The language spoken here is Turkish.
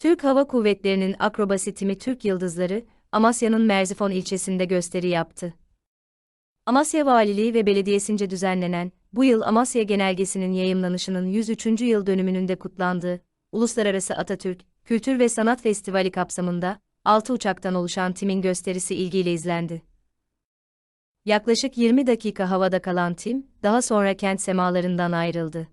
Türk Hava Kuvvetleri'nin akrobasi timi Türk Yıldızları, Amasya'nın Merzifon ilçesinde gösteri yaptı. Amasya Valiliği ve Belediyesince düzenlenen, bu yıl Amasya Genelgesi'nin yayımlanışının 103. yıl dönümünün de kutlandığı, Uluslararası Atatürk, Kültür ve Sanat Festivali kapsamında, 6 uçaktan oluşan timin gösterisi ilgiyle izlendi. Yaklaşık 20 dakika havada kalan tim, daha sonra kent semalarından ayrıldı.